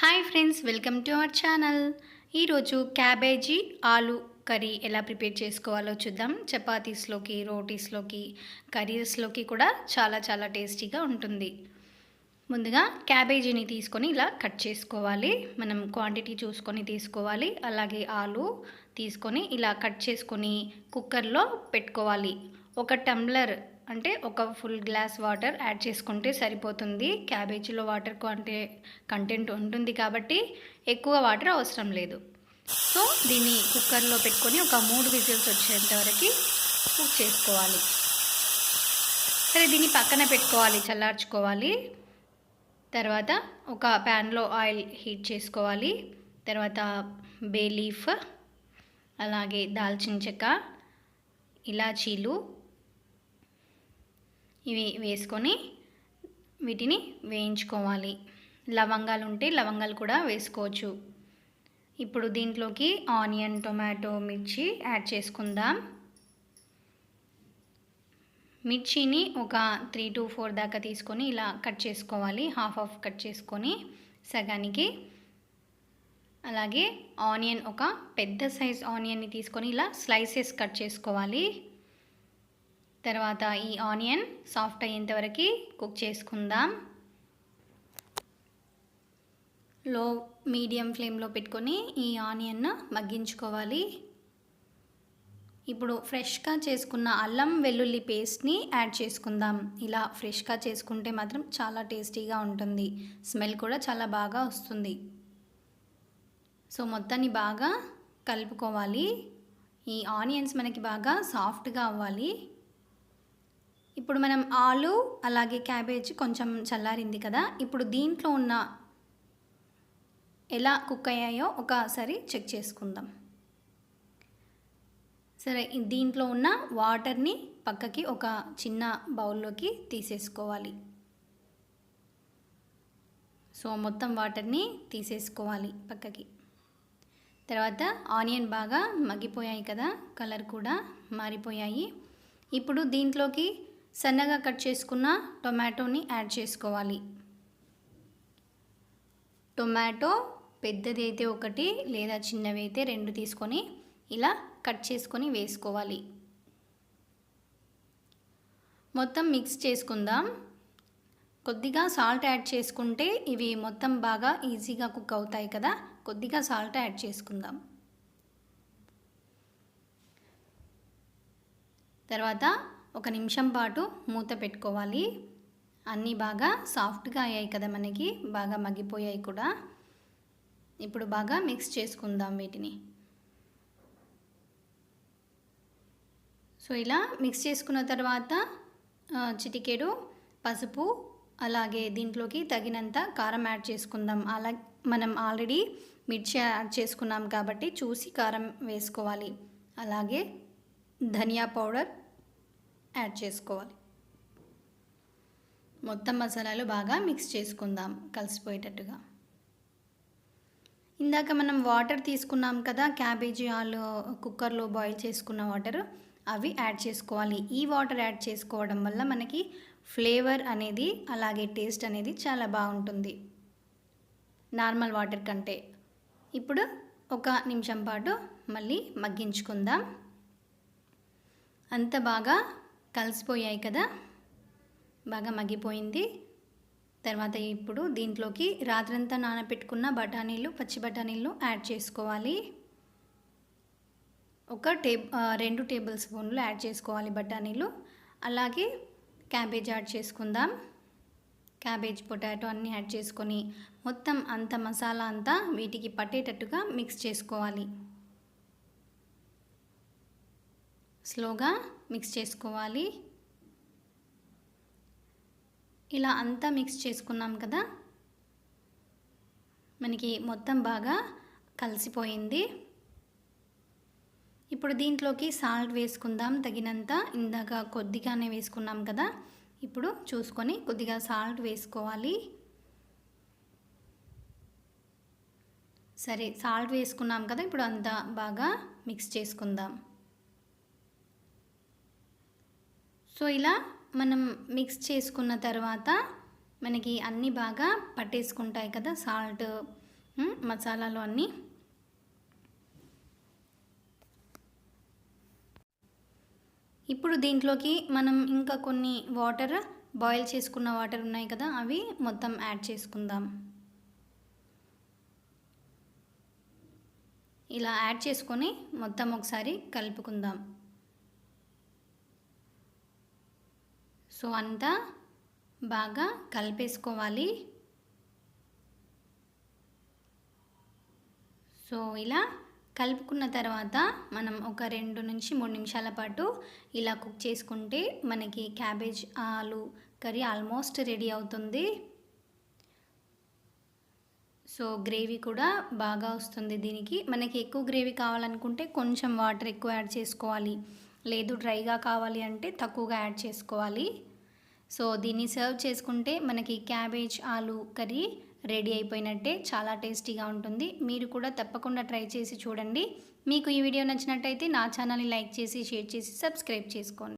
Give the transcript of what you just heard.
Hi friends welcome to our channel. ఈరోజు cabbage ఆలు curry ఎలా ప్రిపేర్ చేసుకోవాలో చూద్దాం. చపాతీస్లోకి రోటీస్లోకి కర్రీస్లోకి కూడా చాలా చాలా టేస్టీగా ఉంటుంది. ముందుగా క్యాబేజీని తీసుకొని ఇలా కట్ చేసుకోవాలి. మనం క్వాంటిటీ చూసుకొని తీసుకోవాలి. అలాగే ఆలు తీసుకొని ఇలా కట్ చేసుకొని కుక్కర్లో పెట్టుకోవాలి. ఒక టంబ్లర్ అంటే ఒక ఫుల్ గ్లాస్ వాటర్ యాడ్ చేసుకుంటే సరిపోతుంది. క్యాబేజీలో వాటర్ అంటే కంటెంట్ ఉంటుంది కాబట్టి ఎక్కువ వాటర్ అవసరం లేదు. సో దీన్ని కుక్కర్లో పెట్టుకొని ఒక మూడు విజిల్స్ వచ్చేంత వరకు కుక్ చేసుకోవాలి. సరే దీన్ని పక్కన పెట్టుకోవాలి చల్లార్చుకోవాలి. తర్వాత ఒక ప్యాన్లో ఆయిల్ హీట్ చేసుకోవాలి. తర్వాత బే లీఫ్ అలాగే దాల్చిన చెక్క ఇలాచీలు ఇవి వేసుకొని వీటిని వేయించుకోవాలి. లవంగాలు ఉంటే లవంగాలు కూడా వేసుకోవచ్చు. ఇప్పుడు దీంట్లోకి ఆనియన్ టొమాటో మిర్చి యాడ్ చేసుకుందాం. మిర్చిని ఒక త్రీ టు ఫోర్ దాకా తీసుకొని ఇలా కట్ చేసుకోవాలి. హాఫ్ హాఫ్ కట్ చేసుకొని సగానికి. అలాగే ఆనియన్ ఒక పెద్ద సైజ్ ఆనియన్ని తీసుకొని ఇలా స్లైసెస్ కట్ చేసుకోవాలి. తర్వాత ఈ ఆనియన్ సాఫ్ట్ అయ్యేంతవరకు కుక్ చేసుకుందాం. లో మీడియం ఫ్లేమ్లో పెట్టుకొని ఈ ఆనియన్ మగ్గించుకోవాలి. ఇప్పుడు ఫ్రెష్గా చేసుకున్న అల్లం వెల్లుల్లి పేస్ట్ని యాడ్ చేసుకుందాం. ఇలా ఫ్రెష్గా చేసుకుంటే మాత్రం చాలా టేస్టీగా ఉంటుంది. స్మెల్ కూడా చాలా బాగా వస్తుంది. సో మొత్తాన్ని బాగా కలుపుకోవాలి. ఈ ఆనియన్స్ మనకి బాగా సాఫ్ట్గా అవ్వాలి. ఇప్పుడు మనం ఆలు అలాగే క్యాబేజ్ కొంచెం చల్లారింది కదా. ఇప్పుడు దీంట్లో ఉన్న ఎలా కుక్ అయ్యాయో ఒకసారి చెక్ చేసుకుందాం. సరే దీంట్లో ఉన్న వాటర్ని పక్కకి ఒక చిన్న బౌల్లోకి తీసేసుకోవాలి. సో మొత్తం వాటర్ని తీసేసుకోవాలి పక్కకి. తర్వాత ఆనియన్ బాగా మగ్గిపోయాయి కదా కలర్ కూడా మారిపోయాయి. ఇప్పుడు దీంట్లోకి సన్నగా కట్ చేసుకున్న టొమాటోని యాడ్ చేసుకోవాలి. టొమాటో పెద్దది అయితే ఒకటి లేదా చిన్నవి అయితే రెండు తీసుకొని ఇలా కట్ చేసుకొని వేసుకోవాలి. మొత్తం మిక్స్ చేసుకుందాం. కొద్దిగా సాల్ట్ యాడ్ చేసుకుంటే ఇవి మొత్తం బాగా ఈజీగా కుక్ అవుతాయి కదా కొద్దిగా సాల్ట్ యాడ్ చేసుకుందాం. తర్వాత ఒక నిమిషం పాటు మూత పెట్టుకోవాలి. అన్నీ బాగా సాఫ్ట్గా అయ్యాయి కదా మనకి బాగా మగ్గిపోయాయి కూడా. ఇప్పుడు బాగా మిక్స్ చేసుకుందాం వీటిని. సో ఇలా మిక్స్ చేసుకున్న తర్వాత చిటికెడు పసుపు అలాగే దీంట్లోకి తగినంత కారం యాడ్ చేసుకుందాం. అలా మనం ఆల్రెడీ మిర్చి యాడ్ చేసుకున్నాం కాబట్టి చూసి కారం వేసుకోవాలి. అలాగే ధనియా పౌడర్ యాడ్ చేసుకోవాలి. మొత్తం మసాలాలు బాగా మిక్స్ చేసుకుందాం కలిసిపోయేటట్టుగా. ఇందాక మనం వాటర్ తీసుకున్నాం కదా క్యాబేజీ ఆలు కుక్కర్లో బాయిల్ చేసుకున్న వాటర్ అవి యాడ్ చేసుకోవాలి. ఈ వాటర్ యాడ్ చేసుకోవడం వల్ల మనకి ఫ్లేవర్ అనేది అలాగే టేస్ట్ అనేది చాలా బాగుంటుంది. నార్మల్ వాటర్ కంటే. ఇప్పుడు ఒక నిమిషం పాటు మళ్ళీ మగ్గించుకుందాం. అంత బాగా కలిసిపోయాయి కదా? బాగా మగ్గిపోయింది. తర్వాత ఇప్పుడు దీంట్లోకి రాత్రంతా నానబెట్టుకున్న బఠానీలు పచ్చి బఠానీలు యాడ్ చేసుకోవాలి. ఒక టేబ్ రెండు టేబుల్ స్పూన్లు యాడ్ చేసుకోవాలి బఠానీలు. అలాగే క్యాబేజ్ యాడ్ చేసుకుందాం. క్యాబేజ్ పొటాటో అన్నీ యాడ్ చేసుకొని మొత్తం అంత మసాలా అంతా వీటికి పట్టేటట్టుగా మిక్స్ చేసుకోవాలి. స్లోగా మిక్స్ చేసుకోవాలి. ఇలా అంతా మిక్స్ చేసుకున్నాం కదా? మనకి మొత్తం బాగా కలిసిపోయింది. ఇప్పుడు దీంట్లోకి సాల్ట్ వేసుకుందాం. తగినంత ఇందాక కొద్దిగానే వేసుకున్నాం కదా? ఇప్పుడు చూసుకొని కొద్దిగా సాల్ట్ వేసుకోవాలి. సరే సాల్ట్ వేసుకున్నాం కదా? ఇప్పుడు అంతా బాగా మిక్స్ చేసుకుందాం. సో ఇలా మనం మిక్స్ చేసుకున్న తర్వాత మనకి అన్నీ బాగా పట్టేసుకుంటాయి కదా సాల్ట్ మసాలాలు అన్నీ. ఇప్పుడు దీంట్లోకి మనం ఇంకా కొన్ని వాటర్ బాయిల్ చేసుకున్న వాటర్ ఉన్నాయి కదా అవి మొత్తం యాడ్ చేసుకుందాం. ఇలా యాడ్ చేసుకొని మొత్తం ఒకసారి కలుపుకుందాం. సో అంతా బాగా కలిపేసుకోవాలి. సో ఇలా కలుపుకున్న తర్వాత మనం ఒక రెండు నుంచి మూడు నిమిషాల పాటు ఇలా కుక్ చేసుకుంటే మనకి క్యాబేజ్ ఆలు కర్రీ ఆల్మోస్ట్ రెడీ అవుతుంది. సో గ్రేవీ కూడా బాగా వస్తుంది దీనికి. మనకి ఎక్కువ గ్రేవీ కావాలనుకుంటే కొంచెం వాటర్ ఎక్కువ యాడ్ చేసుకోవాలి. లేదు డ్రైగా కావాలి అంటే తక్కువగా యాడ్ చేసుకోవాలి. సో దీన్ని సర్వ్ చేసుకుంటే మనకి క్యాబేజ్ ఆలు కర్రీ రెడీ అయిపోయినట్టే చాలా టేస్టీగా ఉంటుంది. మీరు కూడా తప్పకుండా ట్రై చేసి చూడండి. మీకు ఈ వీడియో నచ్చినట్టయితే నా ఛానల్ని లైక్ చేసి షేర్ చేసి సబ్స్క్రైబ్ చేసుకోండి.